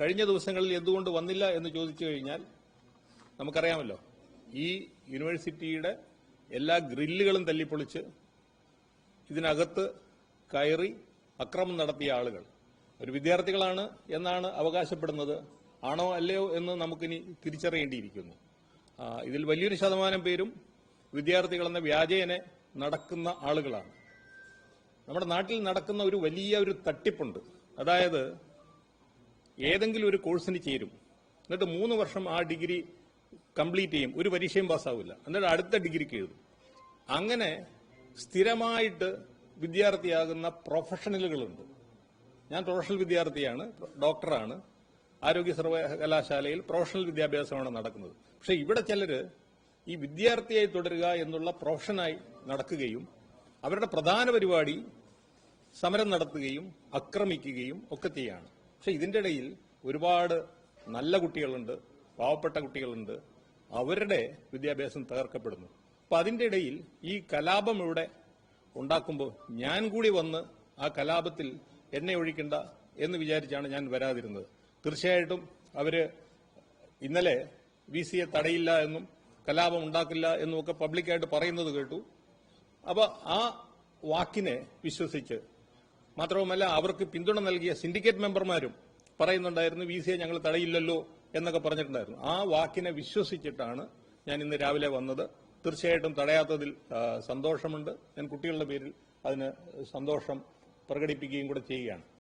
കഴിഞ്ഞ ദിവസങ്ങളിൽ എന്തുകൊണ്ട് വന്നില്ല എന്ന് ചോദിച്ചു കഴിഞ്ഞാൽ നമുക്കറിയാമല്ലോ. ഈ യൂണിവേഴ്സിറ്റിയുടെ എല്ലാ ഗ്രില്ലുകളും തല്ലിപ്പൊളിച്ച് ഇതിനകത്ത് കയറി അക്രമം നടത്തിയ ആളുകൾ. ഒരു വിദ്യാർത്ഥികളാണ് എന്നാണ് അവകാശപ്പെടുന്നത്. ആണോ അല്ലയോ എന്ന് നമുക്കിനി തിരിച്ചറിയേണ്ടിയിരിക്കുന്നു. ഇതിൽ വലിയൊരു ശതമാനം പേരും വിദ്യാർത്ഥികളെന്ന വ്യാജേനെ നടക്കുന്ന ആളുകളാണ്. നമ്മുടെ നാട്ടിൽ നടക്കുന്ന ഒരു വലിയ ഒരു തട്ടിപ്പുണ്ട്. അതായത് ഏതെങ്കിലും ഒരു കോഴ്സിന് ചേരും. എന്നിട്ട് മൂന്ന് വർഷം ആ ഡിഗ്രി കംപ്ലീറ്റ് ചെയ്യും. ഒരു പരീക്ഷയും പാസ്സാവില്ല. എന്നിട്ട് അടുത്ത ഡിഗ്രിക്ക് എഴുതും. അങ്ങനെ സ്ഥിരമായിട്ട് വിദ്യാർത്ഥിയാകുന്ന പ്രൊഫഷണലുകളുണ്ട്. ഞാൻ പ്രൊഫഷണൽ വിദ്യാർത്ഥിയാണ് ഡോക്ടറാണ്. ആരോഗ്യ സർവകലാശാലയിൽ പ്രൊഫഷണൽ വിദ്യാഭ്യാസമാണ് നടക്കുന്നത്. പക്ഷേ ഇവിടെ ചിലർ ഈ വിദ്യാർത്ഥിയായി തുടരുക എന്നുള്ള പ്രൊഫഷനായി നടക്കുകയും അവരുടെ പ്രധാന പരിപാടി സമരം നടത്തുകയും ആക്രമിക്കുകയും ഒക്കെ ചെയ്യാണ്. പക്ഷെ ഇതിന്റെ ഇടയിൽ ഒരുപാട് നല്ല കുട്ടികളുണ്ട് പാവപ്പെട്ട കുട്ടികളുണ്ട്. അവരുടെ വിദ്യാഭ്യാസം തകർക്കപ്പെടുന്നു. അപ്പൊ അതിന്റെ ഇടയിൽ ഈ കലാപം ഇവിടെ ഉണ്ടാക്കുമ്പോൾ ഞാൻ കൂടി വന്ന് ആ കലാപത്തിൽ എന്നെ ഒഴിക്കണ്ട എന്ന് വിചാരിച്ചാണ് ഞാൻ വരാതിരുന്നത്. തീർച്ചയായിട്ടും അവർ ഇന്നലെ വി സിയെ തടയില്ല എന്നും കലാപം ഉണ്ടാക്കില്ല എന്നും ഒക്കെ പബ്ലിക്കായിട്ട് പറയുന്നത് കേട്ടു. അപ്പൊ ആ വാക്കിനെ വിശ്വസിച്ച് മാത്രവുമല്ല അവർക്ക് പിന്തുണ നൽകിയ സിൻഡിക്കേറ്റ് മെമ്പർമാരും പറയുന്നുണ്ടായിരുന്നു വി സിയെ ഞങ്ങൾ തടയില്ലല്ലോ എന്നൊക്കെ പറഞ്ഞിട്ടുണ്ടായിരുന്നു. ആ വാക്കിനെ വിശ്വസിച്ചിട്ടാണ് ഞാൻ ഇന്ന് രാവിലെ വന്നത്. തീർച്ചയായിട്ടും തടയാത്തതിൽ സന്തോഷമുണ്ട്. ഞാൻ കുട്ടികളുടെ പേരിൽ അതിന് സന്തോഷം പ്രകടിപ്പിക്കുകയും കൂടെ ചെയ്യുകയാണ്.